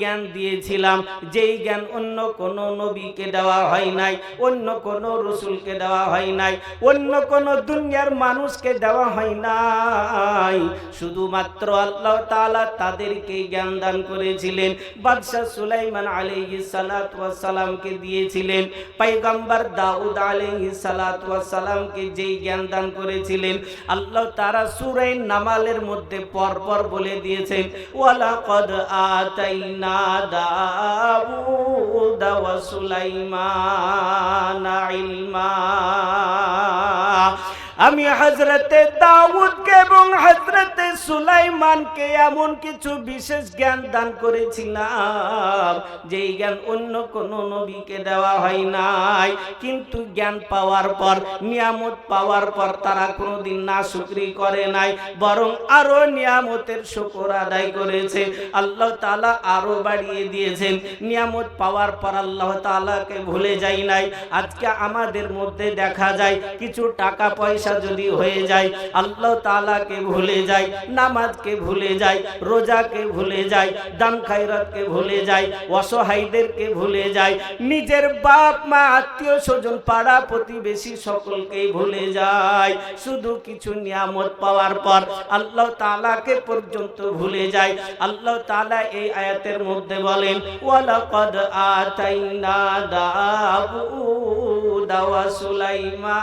জ্ঞান দিয়েছিলাম, যেই জ্ঞান অন্য কোন নবীকে দেওয়া হয় নাই, অন্য কোন রসুলকে দেওয়া হয় নাই, অন্য কোন দুনিয়ার মানুষকে দেওয়া হয় নাই। শুধুমাত্র আল্লাহ তাআলা তাদেরকে জ্ঞান দান করেছিলেন, বাদশাহ সুলাইমান আলাইহিস সালাতু ওয়াস সালামকে দিয়েছিলেন, পয়গম্বর দাউদ আলাইহিস সালাতু ওয়াস সালামকে যেই জ্ঞান দান করেছিলেন, আল্লাহ তারা সুরাই নামালের মধ্যে পরপর বলে দিয়েছেন, ওয়ালাকাদ আতাইনা দাউদ ওয়া সুলাইমান ইলমা। আমি হজরতে দাউদকে এবং হজরতে সুলাইমানকে এমন কিছু বিশেষ জ্ঞান দান করেছিলাম, যেই জ্ঞান অন্য কোন নবীকে দেওয়া হয় নাই। কিন্তু জ্ঞান পাওয়ার পর, নিয়ামত পাওয়ার পর তারা কোনোদিন না শুকরি করে নাই, বরং আরও নিয়ামতের শুকর আদায় করেছে। আল্লাহ তাআলা আরও বাড়িয়ে দিয়েছেন। নিয়ামত পাওয়ার পর আল্লাহ তাআলাকে ভুলে যাই নাই। আজকে আমাদের মধ্যে দেখা যায়, কিছু টাকা পয়সা যদি হয়ে যায়, আল্লাহ তাআলাকে ভুলে যায়, নামাজকে ভুলে যায়, রোজাকে ভুলে যায়, দান খায়রাতকে ভুলে যায়, অসহায়দেরকে ভুলে যায়, নিজের বাপ, মা, আত্মীয় স্বজন, পাড়া প্রতিবেশী সকলকেই ভুলে যায়। শুধু কিছু নিয়ামত পাওয়ার পর আল্লাহ তাআলাকে পর্যন্ত ভুলে যায়। আল্লাহ তাআলা এই আয়াতের মধ্যে বলেন, ওয়ালাকাদ আতাইনা দাউদ ওয়া সুলাইমান।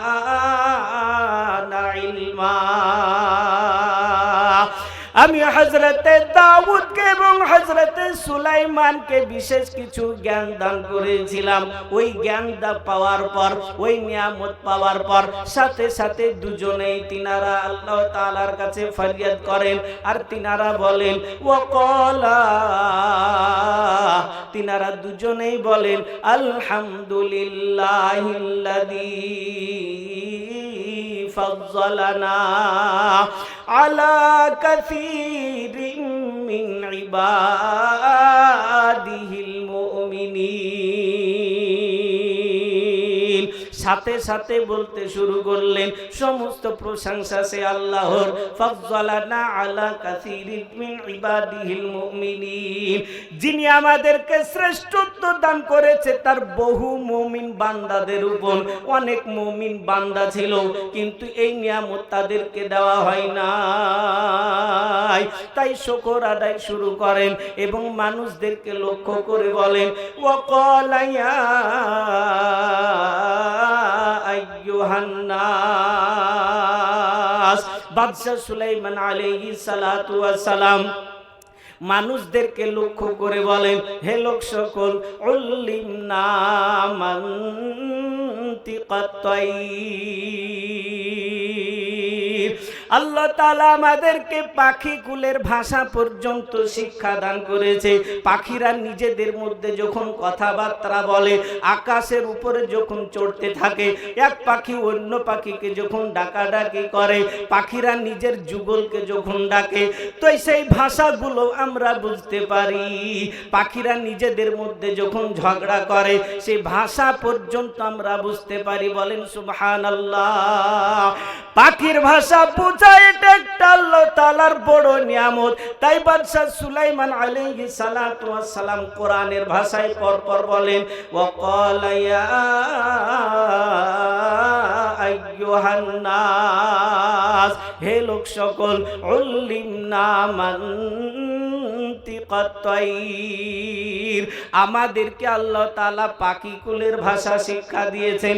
আমি হজরতে দাউদকে এবং হজরতে সুলাইমানকে বিশেষ কিছু জ্ঞান দান করেছিলাম। ওই জ্ঞান পাওয়ার পর, ওই নিয়ামত পাওয়ার পর, সাথে সাথে দুজনেই তিনারা আল্লাহ তাআলার কাছে ফরিয়াদ করেন আর তিনারা বলেন, ও কলা। তিনারা দুজনেই বলেন, আলহামদুলিল্লাহিল্লাযী فضلنا على كثير من عباده المؤمنين. সাথে সাথে বলতে শুরু করলেন, সমস্ত প্রশংসা সে আল্লাহর। ফজ্জালানা আলা কাসিরিন মিন ইবাদিহিল মুমিনিন। যিনি আমাদেরকে শ্রেষ্ঠত্ব দান করেছে, তার বহু মুমিন বান্দাদের উপর। অনেক মুমিন বান্দা ছিল, কিন্তু এই নিয়ামত তাদেরকে দেওয়া হয় নাই। তাই শকর আদায় শুরু করেন এবং মানুষদেরকে লক্ষ্য করে বলেন ওয়াকালায়া আইয়ুহান্নাস। বাদশাহ সুলাইমান আলাইহিস সালাতু ওয়াস সালাম মানুষদেরকে লক্ষ্য করে বলেন, হে লোক সকল উল্লিম আল্লাহ তালা আমাদেরকে পাখি কুলের ভাষা পর্যন্ত শিক্ষা দান করেছে। পাখিরা নিজেদের মধ্যে যখন কথাবার্তা বলে, আকাশের উপরে যখন চড়তে থাকে, এক পাখি অন্য পাখিকে যখন ডাকাডাকি করে, পাখিরা নিজের যুগলকে যখন ডাকে, তো সেই ভাষাগুলো আমরা বুঝতে পারি। পাখিরা নিজেদের মধ্যে যখন ঝগড়া করে, সেই ভাষা পর্যন্ত আমরা বুঝতে পারি। বলেন সুবহান পাখির ভাষা বোঝা এটা একটা আল্লাহ তালার বড় নিয়ামত। তাই বাদশাহ সুলাইমান আলাইহিস সালাতু সালাম কোরআনের ভাষায় পরপর বলেন ওয়া ক্বালা ইয়া আইয়ুহান নাস হে লোক সকল উল্লিমনা তাইর আমাদেরকে আল্লাহ তাআলা পাখি কুলের ভাষা শিক্ষা দিয়েছেন।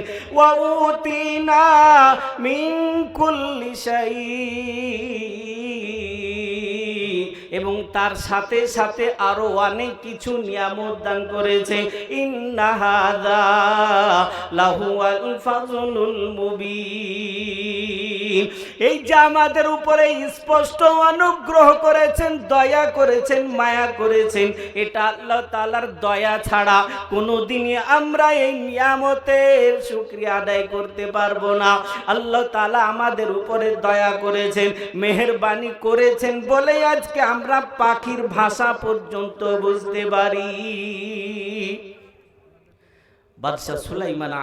এবং তার সাথে সাথে আরও অনেক কিছু নিয়ামত দান করেছে। ইন্নাহাদা এই যে আমাদের উপরে স্পষ্ট অনুগ্রহ করেছেন, দয়া করেছেন, মায়া করেছেন, এটা আল্লাহ তাআলার দয়া ছাড়া কোনোদিনই আমরা এই নিয়ামতের শুকরিয়া আদায় করতে পারব না। আল্লাহ তাআলা আমাদের উপরে দয়া করেছেন, মেহেরবানি করেছেন বলে আজকে আমরা পাখির ভাষা পর্যন্ত বুঝতে পারি। বাদশাহ সুলাইমান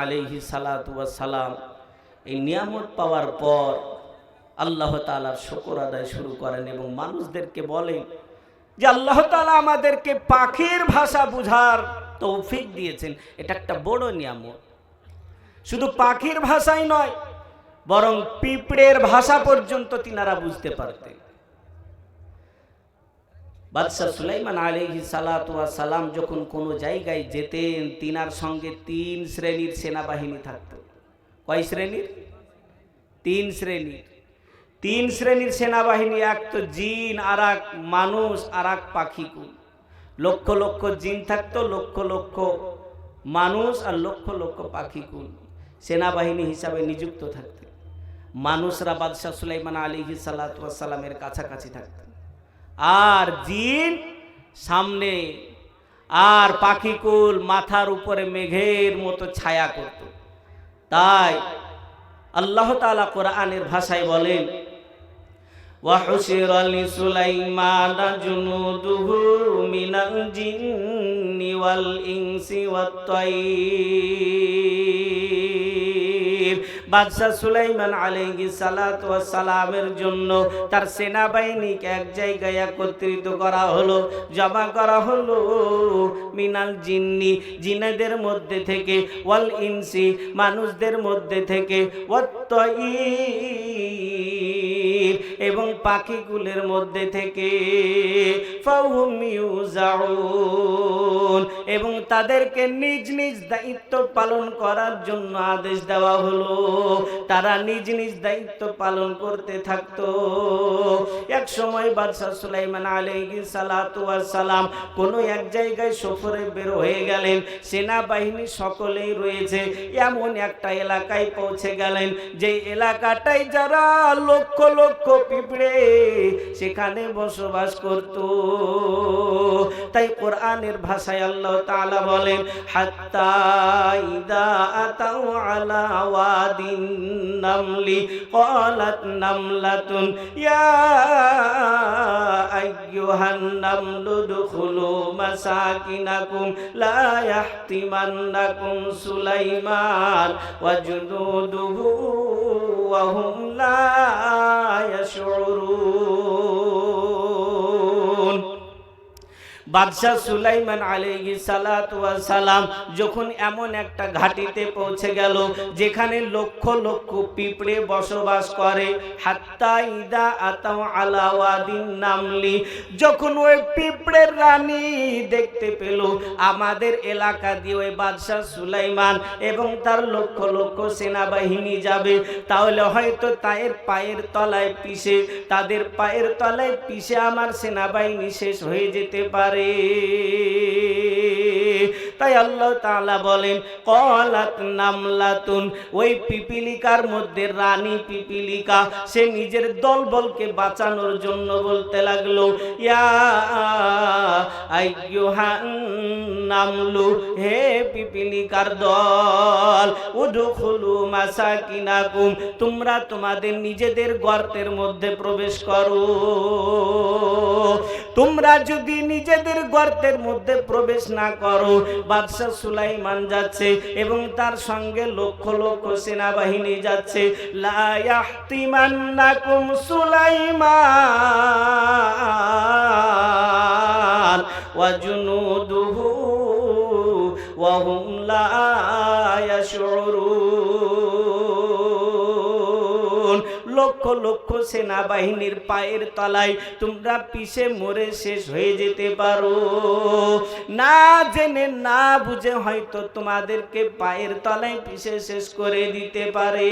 সালাতু সালাম এই নিয়ামত পাওয়ার পর আল্লাহ তাআলার শুকর আদায় শুরু করেন এবং মানুষদেরকে বলেন যে আল্লাহ তালা আমাদেরকে পাখির ভাষা বুঝার তৌফিক দিয়েছেন। এটা একটা বড় নিয়ামত। শুধু পাখির ভাষাই নয়, বরং পিঁপড়ের ভাষা পর্যন্ত তিনারা বুঝতে পারতেন। বাদশাহ সুলাইমান আলাইহি সালাম যখন কোনো জায়গায় যেতেন, তিনার সঙ্গে তিন শ্রেণির সেনাবাহিনী থাকত। কয় শ্রেণির? তিন শ্রেণির। তিন শ্রেণির সেনাবাহিনী এক তো জিন, আর এক মানুষ, আর এক পাখিকুল লক্ষ লক্ষ জিন থাকতো, লক্ষ লক্ষ মানুষ, আর লক্ষ লক্ষ পাখিকুল সেনাবাহিনী হিসাবে নিযুক্ত থাকতেন। মানুষরা বাদশাহ সুলাইমান আলিহি সাল্লামের কাছাকাছি থাকতেন। আর জিন সামনে আর পাখিকুল মাথার উপরে মেঘের মতো ছায়া করত তাই আল্লাহ তালা কোরআনের ভাষায় বলেন وحشر لسليمان جنوده من الجن والإنس والطير বাদশাহ সুলাইমান আলাইহি ওয়া সালামের জন্য তার সেনাবাহিনীকে এক জায়গায় একত্রিত করা হলো, জমা করা হলো মিনাল জিন্নি, জিনেদের মধ্যে থেকে, ওয়াল ইনসি, মানুষদের মধ্যে থেকে ওয়াত্তাইর এবং পাখিগুলের মধ্যে থেকে এবং তাদেরকে নিজ নিজ দায়িত্ব পালন করার জন্য আদেশ দেওয়া হলো। তারা নিজ নিজ দায়িত্ব পালন করতে থাকতো। এক সময় বাদশাহ সুলাইমান আলাইহি সালাতু সালাম কোন এক জায়গায় সফরে বের হয়ে গেলেন। সেনাবাহিনী সকলেই রয়েছে। এমন একটা এলাকায় পৌঁছে গেলেন যে এলাকাটাই যারা লক্ষ লক্ষ পিঁপড়ে সেখানে বসবাস করত তাই কোরআনের ভাষায় আল্লাহ তাআলা বলেন হাত্তা ইদা আতাউ আলা ওয়াদিন নামলি قالت نملة يا أيها النمل ادخلوا مساكنكم لا يحطمنكم سليمان وجنوده وهم لا বাদশাহ সুলাইমান আলাইহি সালাম যখন এমন একটা ঘাটিতে পৌঁছে গেল, যেখানে লক্ষ লক্ষ পিঁপড়ে বসবাস করে, হাত্তা ইদা আতাও ওয়াদিন নামলি, যখন ওই পিঁপড়ের রানী দেখতে পেল, আমাদের এলাকা দিয়ে ওই বাদশাহ সুলাইমান এবং তার লক্ষ লক্ষ সেনাবাহিনী যাবে, তাহলে হয়তো তাদের পায়ের তলায় পিষে, তাদের পায়ের তলায় পিষে আমার সেনাবাহিনী শেষ হয়ে যেতে পারে। রে তাই আল্লাহ তাআলা বলেন, কলাত নামলাতুন ওই পিপিলিকার মধ্যে রানী পিপিলিকা, সে নিজের দলবলকে বাঁচানোর জন্য বলতে লাগল, ইয়া আইয়ুহান নামলু, হে পিপিলিকার দল, উদখুলু মাসাকিনাকুম, তোমরা তোমাদের নিজেদের গর্তের মধ্যে প্রবেশ করো। তোমরা যদি নিজেদের গর্তের মধ্যে প্রবেশ না করো বাদশাহ সুলাইমান যাচ্ছে এবং তার সঙ্গে লক্ষ লক্ষ সেনাবাহিনী যাচ্ছে। লায়াহতিমান্নাকুম সুলাইমান ওয়াজুনুদুহু ওয়াহুম লা ইয়াশউরুন লক্ষ লক্ষ সেনাবাহিনীর পায়ের তলায় তোমরা পিছে মরে শেষ হয়ে যেতে পারো। না জেনে না বুঝে হয়তো তোমাদেরকে পায়ের তলায় পিছে শেষ করে দিতে পারে।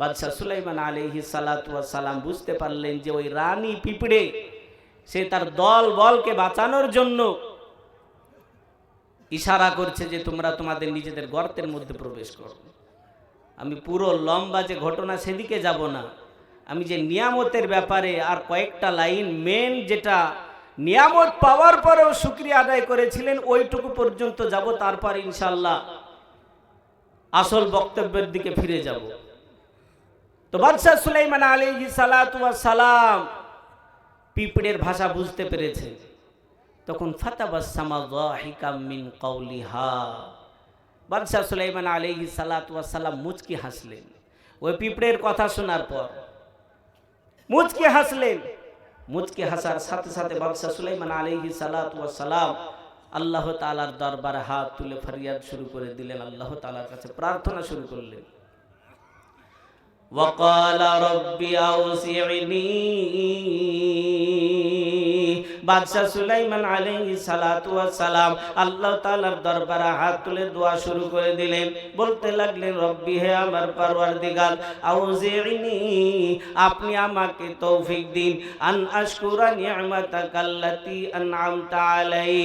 বাদশাহ সুলাইমান আলহি সালাম বুঝতে পারলেন যে ওই রানী পিঁপড়ে, সে তার দল বলকে বাঁচানোর জন্য ইশারা করছে যে তোমরা তোমাদের নিজেদের গর্তের মধ্যে প্রবেশ করো। আমি পুরো লম্বা যে ঘটনা সেদিকে যাব না। আমি যে নিয়ামতের ব্যাপারে আর কয়েকটা লাইন মেন যেটা নিয়ামত পাওয়ার পরেও শুক্রিয়া আদায় করেছিলেন, ওইটুকু পর্যন্ত যাব, তারপর ইনশাল্লাহ আসল বক্তব্যের দিকে ফিরে যাব। তো বাদশাহ সুলাইমান আলী সালাম পিঁপড়ের ভাষা বুঝতে পেরেছে। তখন ফাতাবাসামা মিন কৌলিহা বাদশাহ সুলাইমান আলহি সালাম মুচকি হাসলেন ওই পিঁপড়ের কথা শোনার পর মুচকি হাসলেন মুচকে হাসার সাথে সাথে বাদশাহ সুলাইমান আলাইহি সালাতু সালাম আল্লাহ তাআলার দরবারে হাত তুলে ফরিয়াদ শুরু করে দিলেন আল্লাহ তাআলার কাছে প্রার্থনা শুরু করলেন وقال رب أوسعني বাদশাহ সুলাইমান আলাইহিস সালাতু সালাম আল্লাহ তাআলার দরবারে হাত তুলে দোয়া শুরু করে দিলেন। বলতে লাগলেন, রব্বি, হে আমার পরওয়ারদিগার আউজিনি আপনি আমাকে তৌফিক দিন। আন আশকুরা নি'মাতাকাল্লাতি আন'আমতা আলাই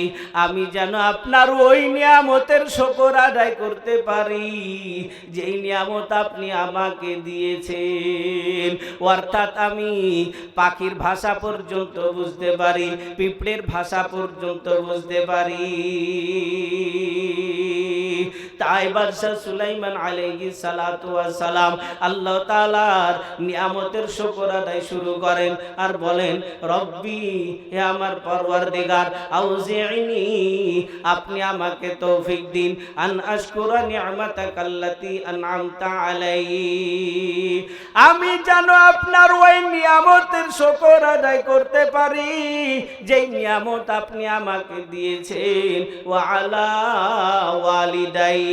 আমি যেন আপনার ওই নিয়ামতের শুকর আদায় করতে পারি। যেই নিয়ামত আপনি আমাকে দিয়েছেন, অর্থাৎ আমি পাখির ভাষা পর্যন্ত বুঝতে পারি। পিঁপড়ের ভাষা পর্যন্ত বুঝতে পারি। তাই বাদশাহ সুলাইমান আলাইহিস সালাতু আল্লাহ তাআলার নিয়ামতের শুকর আদায় শুরু করেন আর বলেন, রব্বি, হে আমার পরওয়ারদিগার আউজিনি আপনি আমাকে তৌফিক দিন। আন আশকুরা আন'আমতা আলাইহি। আমি যেন আপনার ওই নিয়ামতের শুকর আদায় করতে পারি, যেই নিয়ামত আপনি আমাকে দিয়েছেন। ওয়া আলা ওয়ালিদাই।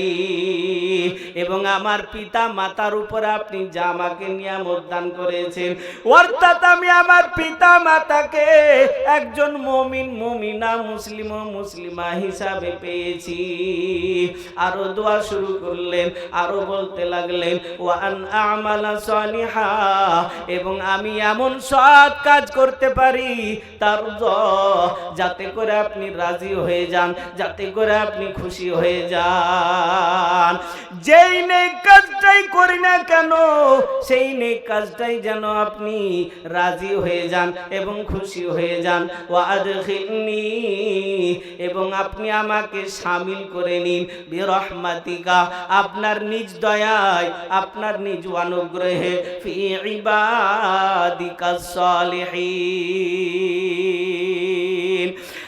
এবং আমার পিতা মাতার উপরে আপনি যা আমাকে নিয়ামত দান করেছেন, অর্থাৎ আমি আমার পিতা মাতাকে একজন মমিন, মমিনা, মুসলিম ও মুসলিমা হিসাবে পেয়েছি। আরও দোয়া শুরু করলেন, আরও বলতে লাগলেন ওয়ান আমালা সালিহা এবং আমি এমন সৎ কাজ করতে পারি, তার যাতে করে আপনি রাজি হয়ে যান, যাতে করে আপনি খুশি হয়ে যান। যেই নেই কাজটাই করি না কেন, সেই নেই কাজটাই যেন আপনি রাজি হয়ে যান এবং খুশি হয়ে যান। ওয়াদখিলনি এবং আপনি আমাকে শামিল করে নিন বিরহমাতিকা। আপনার নিজ দয়ায়, আপনার নিজ অনুগ্রহে ফি ইবাদিকা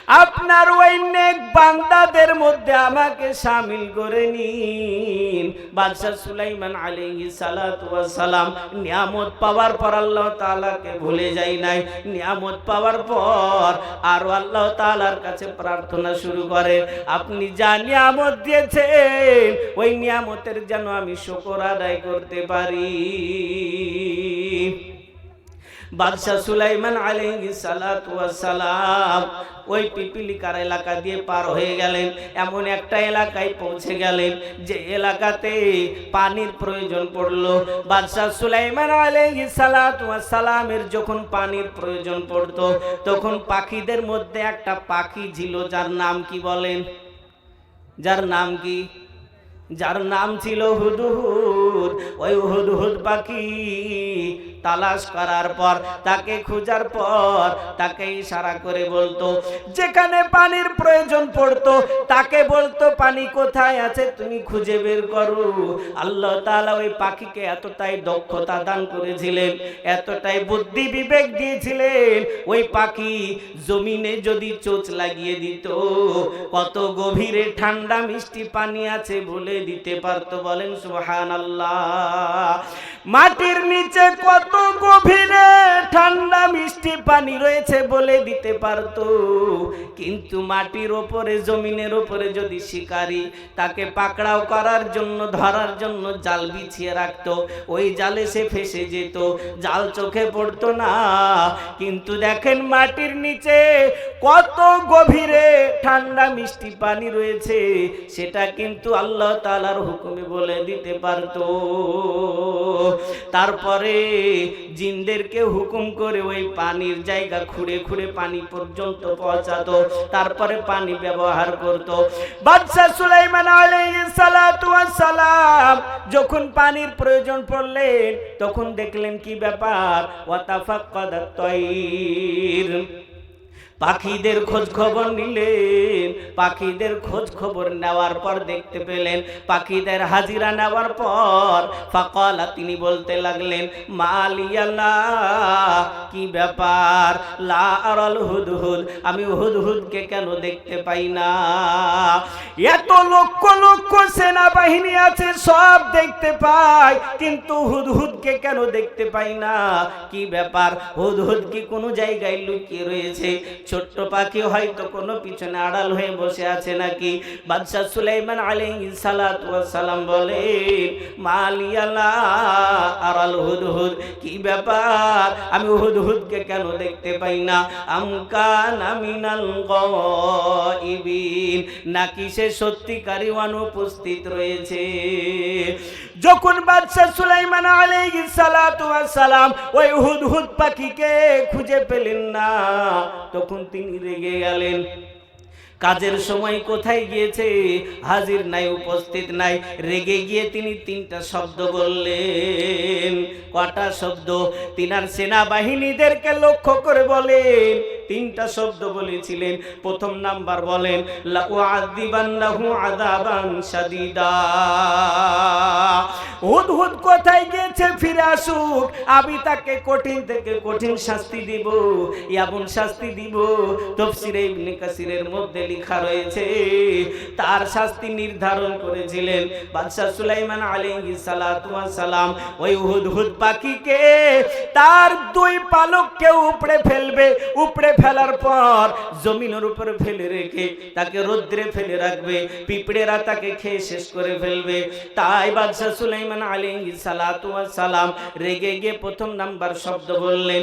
আপনার ওই নেক বান্দাদের মধ্যে আমাকে সামিল করে নিন। বাদশাহ সুলাইমান আলাইহিস সালাতু সালাম নিয়ামত পাওয়ার পর আল্লাহ তাআলাকে ভুলে যাই নাই। নিয়ামত পাওয়ার পর আর আল্লাহ তাআলার কাছে প্রার্থনা শুরু করে, আপনি যা নিয়ামত দিয়েছেন, ওই নিয়ামতের যেন আমি শুকর আদায় করতে পারি। বাদশাহ সুলাইমান সালাম ওই পিপিলিকার এলাকা দিয়ে পার হয়ে গেলেন। এমন একটা এলাকায় পৌঁছে গেলেন যে এলাকাতে পানির প্রয়োজন পড়ল। বাদশাহ সুলাইমান সালামের যখন পানির প্রয়োজন পড়তো, তখন পাখিদের মধ্যে একটা পাখি ছিল, যার নাম কি বলেন? যার নাম কি? যার নাম ছিল হুদহুদ। ওই হুদহুদ পাখি তালাশ করার পর, তাকে খোঁজার পর, তাকে ইশারা করে বলতো, যেখানে পানির প্রয়োজন পড়তো, তাকে বলতো, পানি কোথায় আছে তুমি খুঁজে বের করো। আল্লাহ তাআলা ওই পাখিকে এতটাই দক্ষতা দান করেছিলেন, এতটাই বুদ্ধি বিবেক দিয়েছিলেন, ওই পাখি জমিনে যদি চোচ লাগিয়ে দিত, কত গভীরে ঠান্ডা মিষ্টি পানি আছে বলে দিতে পারতো। বলেন, সুবহানাল্লাহ। মাটির নিচে কত গভীরে ঠান্ডা মিষ্টি পানি রয়েছে বলে দিতে পারতো। কিন্তু মাটির ওপরে, জমিনের ওপরে যদি শিকারী তাকে পাকড়াও করার জন্য, ধরার জন্য জাল বিছিয়ে রাখত, ওই জালে সে ফেসে যেত। জাল চোখে পড়তো না। কিন্তু দেখেন মাটির নিচে কত গভীরে ঠান্ডা মিষ্টি পানি রয়েছে। সেটা কিন্তু আল্লাহ তালার হুকুমে বলে দিতে পারতো। তারপরে জিনদেরকে হুকুম করে ওই পানির জায়গা খুঁড়ে খুঁড়ে পানি পর্যন্ত পৌঁছাতো, তারপরে পানি ব্যবহার করত। বাদশাহ সুলাইমান সালাম যখন পানির প্রয়োজন পড়লেন, তখন দেখলেন কি ব্যাপার? ওয়াতাফাক্কাদাত তাইর। পাখিদের খোঁজ খবর নিলেন। পাখিদের খোঁজ খবর নেওয়ার পর দেখতে পেলেন, পাখিদের হাজিরা নেওয়ার পর ফাকলা তিনি বলতে লাগলেন মালিয়াল্লা কি ব্যাপার? লা আরাল হুদহুদ, আমি হুদহুদকে কেন দেখতে পাই না? এত লক্ষ লক্ষ সেনাবাহিনী আছে, সব দেখতে পাই, কিন্তু হুদহুদকে কেন দেখতে পাই না? কি ব্যাপার? হুদহুদ কি কোনো জায়গায় লুকিয়ে রয়েছে? ছোট্ট পাখি হয়তো কোনো পিছনে আড়াল হয়ে বসে আছে নাকি? বাদশাহ সুলাইমান ওয়াস সালাম বলেন মালিয়ালা আরাল হুদহুদ, কি ব্যাপার? আমি হুদহুদকে কেন দেখতে পাই না? আমকান আমিনাল গায়বিন। নাকি সে সত্যিকারী অনুপস্থিত রয়েছে? যখন বাদশাহ সুলাইমান আলাইহিস সালাতু ওয়াস সালাম ওই হুদহুদ পাখিকে খুঁজে পেলেন না, তখন তিনি রেগে গেলেন। কাজের সময় কোথায় গিয়েছে? হাজির নাই, উপস্থিত নাই। রেগে গিয়ে তিনি তিনটা শব্দ বললেন। কটা শব্দ? তিনার সেনাবাহিনীদেরকে লক্ষ্য করে বলেন তিনটা শব্দ বলেছিলেন। প্রথম নাম্বার বলেন, লাউআযিবান্নাহু হুদ হুদ কোথায় গিয়েছে, ফিরে আসুক, আমি তাকে কঠিন থেকে কঠিন শাস্তি দিব, এমন শাস্তি দিব। তফসিরে ইবনে কাসিরের মধ্যে লেখা রয়েছে তার শাস্তি নির্ধারণ করেছিলেন বাদশাহ সুলাইমান ওয়াস সালাম ওই হুদ হুদ পাখিকে তার দুই পালককে উপড়ে ফেলবে। উপড়ে ফেলার পর জমিনের উপরে ফেলে রেখে তাকে রোদ্রে ফেলে রাখবে। পিঁপড়েরা তাকে খেয়ে শেষ করে ফেলবে। তাই বাদশাহ সুলাইমান ওয়াস সালাম রেগে গিয়ে প্রথম নাম্বার শব্দ বললেন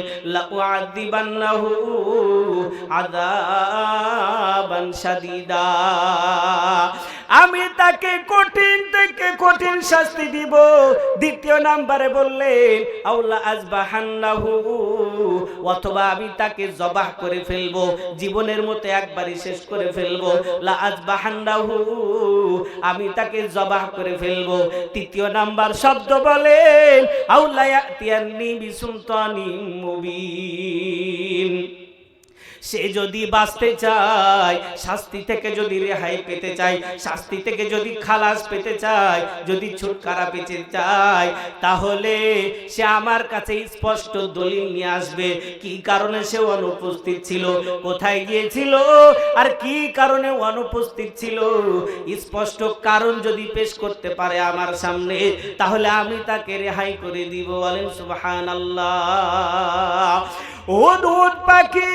আযাবান শাদীদা। আমি তাকে কঠিন থেকে কঠিন শাস্তি দিব। দ্বিতীয় নাম্বারে বললেন, আউলা আজবাহান্নাহু অথবা আমি তাকে জবাহ করে ফেলব, জীবনের মতো একবারই শেষ করে ফেলব। লা আজবাহান্নাহু, আমি তাকে জবাহ করে ফেলব। তৃতীয় নাম্বার শব্দ বলেন, আউলা ইয়াতিয়ান্নি বিসুলতানি মুবিন সে যদি বাঁচতে চায়, শাস্তি থেকে যদি রেহাই পেতে চায়, শাস্তি থেকে যদি খালাস পেতে চায়, যদি ছুটকারা পেতে চায় তাহলে সে আমার কাছে স্পষ্ট দলিল নিয়ে আসবে। কি কারণে সে অনুপস্থিত ছিল? কোথায় গিয়েছিল? আর কি কারণে অনুপস্থিত ছিল? স্পষ্ট কারণ যদি পেশ করতে পারে আমার সামনে, তাহলে আমি তাকে রেহাই করে দিব। বলেন সুবহান আল্লাহ ওদ পাখি!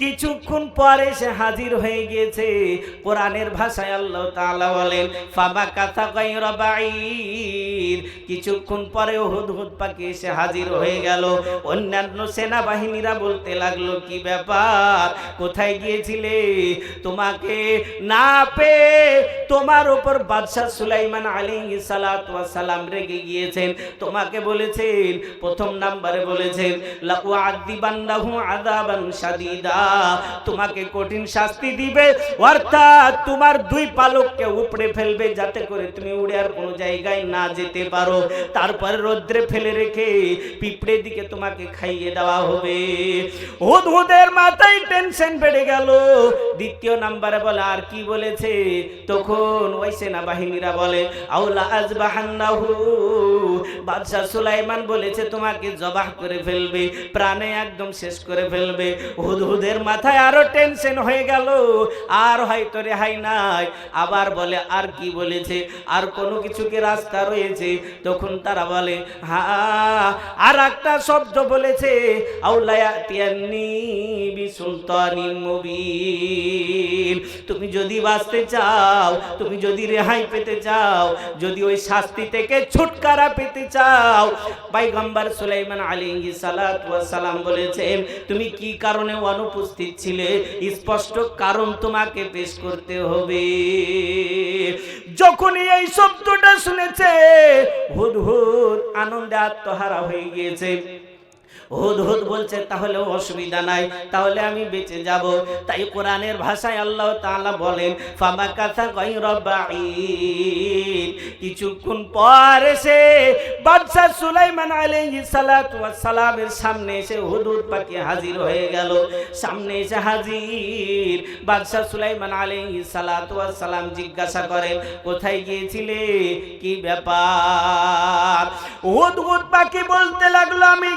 কিছুক্ষণ পরে সে হাজির হয়ে গিয়েছে। কোরআনের ভাষায় আল্লাহ তাআলা বলেন ফাবা কাথা গায়রা বাঈর কিছুক্ষণ পরে হুদহুদ পাখি এসে হাজির হয়ে গেল। অন্যান্য সেনাবাহিনীরা বলতে লাগল, কি ব্যাপার? কোথায় গিয়েছিলে? তোমাকে না পেয়ে তোমার উপর বাদশাহ সুলাইমান আলাইহিস সালাতু ওয়াস সালাম রেগে গিয়েছেন। তোমাকে বলেছেন, প্রথম নাম্বারে বলেছেন লাকু লাউআযিবান্নাহু আযাবান শাদীদা। তোমাকে কঠিন শাস্তি দিবে। অর্থাৎ তোমার দুই পালককে উপড়ে ফেলবে যাতে করে তুমি উড়ে আর কোনো জায়গায় না যেতে পারো। তারপরে রৌদ্রে ফেলে রেখে পিঁপড়ে দিকে তোমাকে খাইয়ে দেওয়া হবে। হুদ হুদের মাথায় টেনশন বেড়ে গেল। দ্বিতীয় নাম্বারে বলে, আর কি বলেছে? তখন ওই সেনাবাহিনীরা বলে, আউলা আজবাহান্নাহু বাদশাহ সুলাইমান বলেছে, তোমাকে জবাহ করে ফেলবে, প্রাণে একদম শেষ করে ফেলবে। হুদহুদের মাথায় আরও টেনশন হয়ে গেল। আর হয়তো রেহাই নাই। আবার বলে, আর কি বলেছে? আর কোনো কিছু কি রাস্তা রয়েছে? তখন তারা বলে হ্যাঁ আর একটা শব্দ বলেছে তুমি যদি বাঁচতে চাও, তুমি যদি রেহাই পেতে চাও, যদি ওই শাস্তি থেকে ছুটকারা পেতে চাও। পাইগম্বর সুলাইমান ওয়াস সালাম বলেছেন, তুমি কি কারণে অনুপস্থিত ছিলে? স্পষ্ট কারণ তোমাকে পেশ করতে হবে। যখনই এই শব্দটা শুনেছে হুদ হুদ আনন্দে আত্মহারা হয়ে গিয়েছে। হুদ হুদ বলছে তাহলে অসুবিধা নাই, তাহলে আমি বেঁচে যাব। তাই কোরআনের ভাষায় আল্লাহ তাআলা বলেন, ফামা কাথা বাঈদ। কিছুক্ষণ পর এসে বাদশা সুলাইমান আলাইহিস সালাতু ওয়াস সালামের সামনে এসে হুদুদ পাখি হাজির হয়ে গেল। সামনে এসে হাজির বাদশা সুলাইমান আলাইহিস সালাতু ওয়াস সালাম জিজ্ঞাসা করেন, কোথায় গিয়েছিলে? কি ব্যাপার? হুদ হুদ পাখি বলতে লাগল, আমি